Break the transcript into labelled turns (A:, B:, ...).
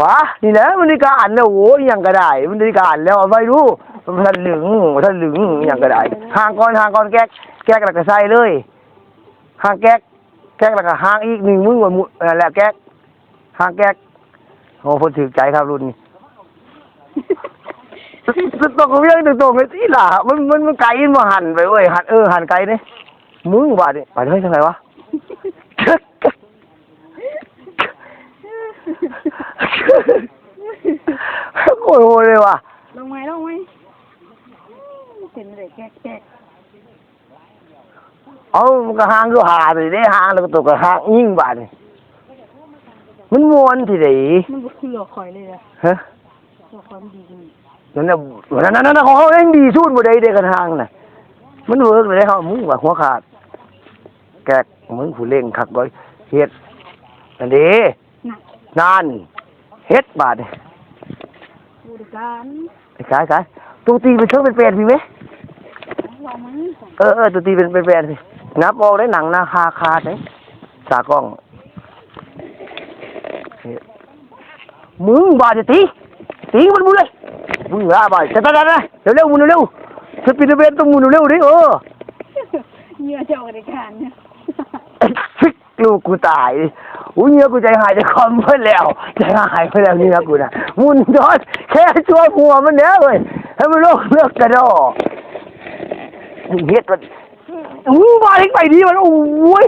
A: วะนี่แหละมันได้การแล้วโอ้ยยังก็ได้ มันได้การแล้วเอาไว้รู้มันทันหลึงมันทันหลึงยังก็ได้ห่างก่อนห่างก่อนแก๊กแก๊กแล้วก็ใส่เลยห่างแก๊กแก๊กแล้วก็ห่างอีกหนึ่งมือว่ามุนั่นแหละแก๊กห่างแก๊กโอ้คนถือใจครับรุ่นนี้ตรงเรื่องตรงๆเลยสิล่ะมันมันมันไกลมาหันไปเว้ยหันเออหันไกลเนี่ยมึงบาดเนี่ยไปเลยทางไหนวะ โอ้โหเลยว่ะ
B: ลงไหมลงไหมเป็นเลยแก๊กแก๊ก
A: เอามันก็ห่างก็หาไปได้ห่างแล้วก็ตกก็ห่างยิ่งบาดนี่มันมวนที่ไหน
B: มันบ่คือหลอกคอยเลยอะ
A: ฮะ
B: หลอกคอยมันดีจริง
A: นั่นน่ะนั่นนั่นนั่นของเขาเองดีสุดบ่ได้เด้กันทางน่ะมันเวิร์กเลยเขามึงว่าหัวขาด แกกมึงผู้เล่งคักบ่เฮ็ดนั่นเด้
B: ห นัก
A: นั่นเฮ็ดบาดนี่
B: บริการ
A: ไอ้กายกายตัวตีเป็นเชิงเป็นแปดมีไหม
B: ว่ามัน
A: เออเออตัวตีเป็นเป็นแปดสินับออกได้หนังหน้าคาคาดเด้ตากล้องเฮ็ดมึงบาดจะตีตีมันมึงเลยมึงว่าบาดจะตายนะเร็วเร็วมึงเร็วๆสปีดเบนต้องมึงเร็วๆดิเออ
B: เหยื่อเจ้าบริการเนี่ย
A: ไอ้ฟิกลูกกูตาย อุ้ยเนี่ยกูใจหายใจคอมเพิ่นแล้วใจหายไปแล้วเนี่ยกูนะมุนยอดแค่ช่วยหัวมันเนี้ยเว้ยให้มันโลกเลือกกระดอเฮ็ดมันอู้มาเล็กไปดีมันโอ้ย